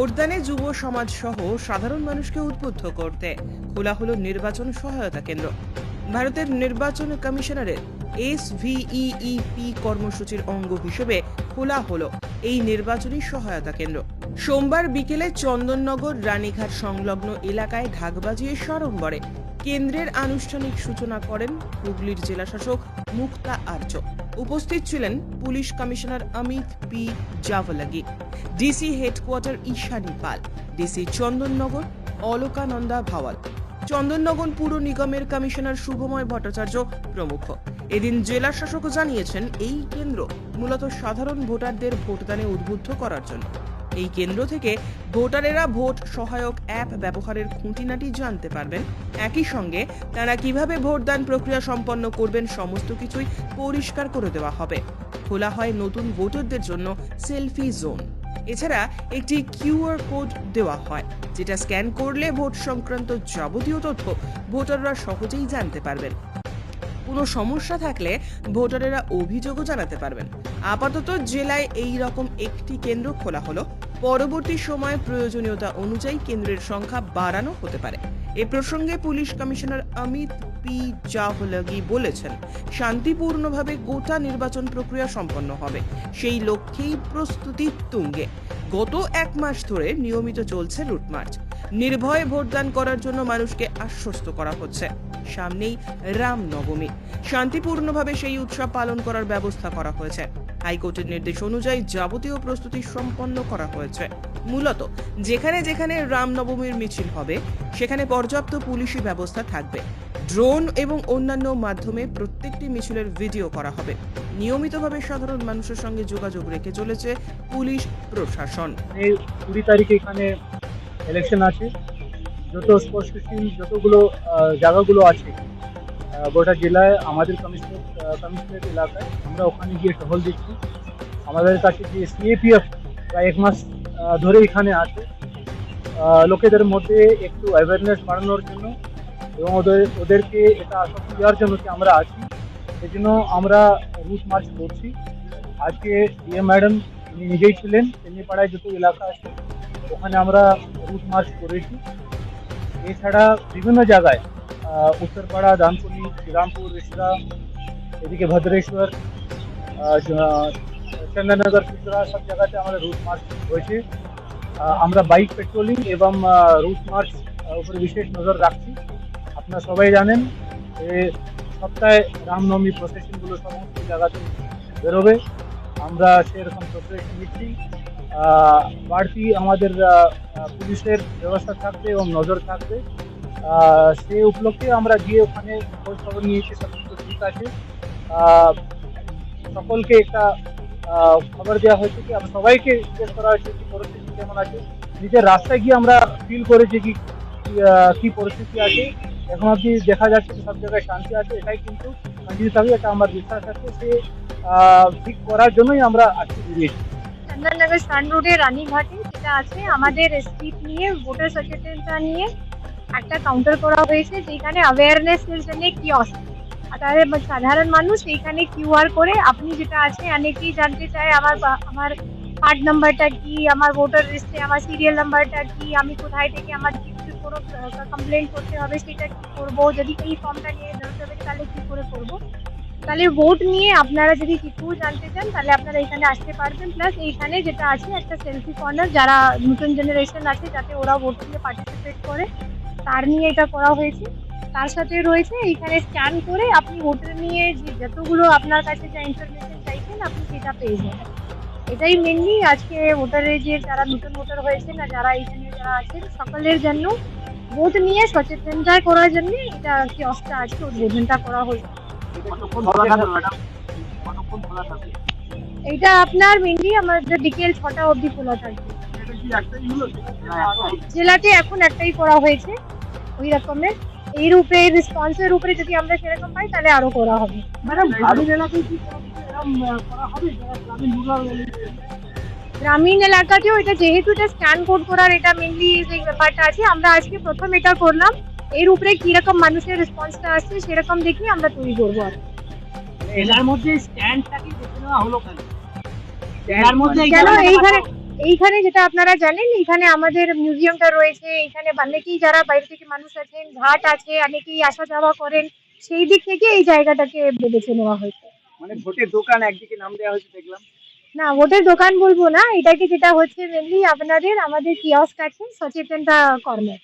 ভোটদানে যুব সমাজ সহ সাধারণ মানুষকে উদ্বুদ্ধ করতে খোলা হল নির্বাচন সহায়তা কেন্দ্র। ভারতের নির্বাচন কমিশনারের এস ভিইপি কর্মসূচির অঙ্গ হিসেবে খোলা হলো এই নির্বাচনী সহায়তা কেন্দ্র। সোমবার বিকেলে চন্দননগর রানীঘাট সংলগ্ন এলাকায় ঢাক বাজিয়ে সরম্বরে কেন্দ্রের আনুষ্ঠানিক সূচনা করেন হুগলির জেলাশাসক মুক্তা আর্য। উপস্থিত ছিলেন police commissioner Amit P Javalgi, DC headquarter Ishani Pal, DC Chandannagar Alakananda Bhawal Chandannagar পুর নিগমের কমিশনার শুভময় ভট্টাচার্য প্রমুখ। এদিন জেলা শাসক জানিয়েছেন, এই কেন্দ্র মূলত সাধারণ ভোটারদের ভোটদানে উদ্বুদ্ধ করার জন্য। এই কেন্দ্র থেকে ভোটারেরা ভোট সহায়ক অ্যাপ ব্যবহারের খুঁটিনাটি জানতে পারবেন। একই সঙ্গে তারা কীভাবে ভোটদান প্রক্রিয়া সম্পন্ন করবেন সমস্ত কিছুই পরিষ্কার করে দেওয়া হবে। খোলা হয় নতুন ভোটারদের জন্য সেলফি জোন। এছাড়া একটি কিউআর কোড দেওয়া হয়, যেটা স্ক্যান করলে ভোট সংক্রান্ত যাবতীয় তথ্য ভোটাররা সহজেই জানতে পারবেন। কোনো সমস্যা থাকলে ভোটারেরা অভিযোগও জানাতে পারবেন। আপাতত জেলায় এই রকম একটি কেন্দ্র খোলা হলো। পরবর্তী সময়ে প্রয়োজনীয়তা অনুযায়ী কেন্দ্রের সংখ্যা বাড়ানো হতে পারে। এ প্রসঙ্গে police commissioner Amit P Jahalgi বলেছেন, শান্তিপূর্ণভাবে গোটা নির্বাচন প্রক্রিয়া সম্পন্ন হবে। সেই লক্ষ্যেই প্রস্তুতি তুঙ্গে। গত এক মাস ধরে নিয়মিত চলছে রুট মার্চ। নির্ভয়ে ভোটদান করার জন্য মানুষকে আশ্বস্ত করা হচ্ছে। সামনেই রামনবমী। শান্তিপূর্ণভাবে সেই উৎসব পালন করার ব্যবস্থা করা হয়েছে। হাইকোর্টের নির্দেশ অনুযায়ী যাবতীয় প্রস্তুতি সম্পন্ন করা হয়েছে। মূলত যেখানে যেখানে রামনবমীর মিছিল হবে, সেখানে পর্যাপ্ত পুলিশি ব্যবস্থা থাকবে। ড্রোন এবং অন্যান্য মাধ্যমে প্রত্যেকটি মিছিলের ভিডিও করা হবে। নিয়মিতভাবে সাধারণ মানুষের সঙ্গে যোগাযোগ রেখে চলেছে পুলিশ প্রশাসন। কুড়ি তারিখে এখানে ইলেকশন আছে। যত স্পষ্টশীল যতগুলো জায়গাগুলো আছে গোটা জেলায়, আমাদের কমিশনার কমিশনারেট এলাকায়, আমরা ওখানে গিয়ে টহল দিচ্ছি। আমাদের কাছে যে সিএপিএফ প্রায় এক মাস ধরে এখানে আছে লোকেদের মধ্যে একটু অ্যাওয়ারনেস বাড়ানোর জন্য এবং ওদের, ওদেরকে এটা আশ্বস্ত দেওয়ার জন্য যে আমরা আছি। সেই জন্য আমরা রুট মার্চ করছি। আজকে ডিএম ম্যাডাম উনি নিজেই ছিলেন তেমনি পাড়ায় যত এলাকা আছে, ওখানে আমরা রুট মার্চ করেছি। এছাড়া বিভিন্ন জায়গায় উত্তরপাড়া দানকুনি শ্রীরামপুর, রিসরা, এদিকে ভদ্রেশ্বর চন্দননগর পিছড়া সব জায়গাতে আমাদের রুট মার্চ হয়েছে আমরা বাইক পেট্রোলিং এবং রুট মার্চ উপরে বিশেষ নজর রাখছি। আপনারা সবাই জানেন যে সপ্তাহে রামনবমী প্রসেশনগুলো সমস্ত জায়গাতে বেরোবে। আমরা সেরকম প্রিপারেশন নিচ্ছি। বাড়তি আমাদের পুলিশের ব্যবস্থা থাকবে এবং নজর থাকবে। সেই উপলক্ষে আমরা গিয়ে ওখানে খোঁজ খবর নিয়েছি, সব কিছু ঠিক আছে। সকলকে একটা খবর দেওয়া হয়েছে কি আমরা সবাইকে জিজ্ঞেস করা হয়েছে কি পরিস্থিতি কেমন আছে। নিজের রাস্তায় গিয়ে আমরা ফিল করেছি কি কি, পরিস্থিতি আছে। এখন অবধি দেখা যাচ্ছে সব জায়গায় শান্তি আছে এটাই কিন্তু কন্টিনিউ থাকবে এটা আমার বিশ্বাস আছে সে ঠিক করার জন্যই আমরা আজকে বেরিয়েছি চন্দননগর রোডে রানীঘাটে যেটা আছে আমাদের স্ট্রিট নিয়ে ভোটার সচেতনতা নিয়ে একটা কাউন্টার করা হয়েছে যেখানে অ্যাওয়ারনেস এর জন্য কিয়স্ক তাদের সাধারণ মানুষ, এইখানে কিউআর করে আপনি যেটা আছে অনেকেই জানতে চায় আমার আমার কার্ড নাম্বারটা কি, আমার ভোটার লিস্টে আমার সিরিয়াল নাম্বারটা কি, আমি কোথায় থেকে আমার কিছু কোনো কমপ্লেন করতে হবে, সেটা কি করব, যদি এই ফর্মটা নিয়ে বেরোতে হবে, তাহলে কী করে করব? তাহলে ভোট নিয়ে আপনারা যদি কিছু জানতে চান, তাহলে আপনারা এখানে আসতে পারবেন। প্লাস এইখানে যেটা আছে, একটা সেলফি কর্নার যারা নতুন জেনারেশন আছে, যাতে ওরা ভোট নিয়ে পার্টিসিপেট করে, তার নিয়ে এটা করা হয়েছে। তার সাথে রয়েছে এইখানে স্ক্যান করে আপনি ভোটার নিয়ে যে যতগুলো আপনার কাছে যা ইনফরমেশন চাইছেন আপনি সেটা পেয়ে যাবেন। এটাই মেনলি আজকে ভোটারের যে যারা নতুন ভোটার হয়েছে না যারা এইখানে যারা আছেন সকলের জন্য ভোট নিয়ে সচেতনতা করার জন্য এটা কিয়স্কটা আজকে উদ্বোধনটা করা হয়েছে এটা আপনার মেনলি আমাদের বিকেল ছটা অবধি খোলা থাকবে জেলাতে এখন একটাই করা হয়েছে। ওই রকমের এর উপরে রেসপন্সের উপরে যদি আমরা সেরকম পাই তাহলে আরও করা হবে। গ্রামীণ এলাকাতেও এটা যেহেতু এটা স্ক্যান কোড করার এটা মেনলি যে ব্যাপারটা আছে আমরা আজকে প্রথম এটা করলাম। এর উপরে কীরকম মানুষের রেসপন্সটা আসছে সেরকম দেখে আমরা তৈরি করব আর কি। এটার মধ্যে স্ট্যান্ডটাকে বেছে নেওয়া হলো কেন? এটার মধ্যে কেন এইখানে এইখানে যেটা আপনারা জানেন এখানে আমাদের মিউজিয়ামটা রয়েছে এখানে অনেকেই যারা বাইরে থেকে মানুষ আছেন ঘাট আছে অনেকেই আসা যাওয়া করেন সেই দিক থেকে এই জায়গাটাকে বেছে নেওয়া হয়েছে। মানে ভোটের দোকান একদিকে নাম দেওয়া হয়েছে দেখলাম। না ওদের দোকান বলব না এটাকে যেটা হচ্ছে মেনলি আপনাদের আমাদের কিয়স্ক আছে সচেতনতা কর্নার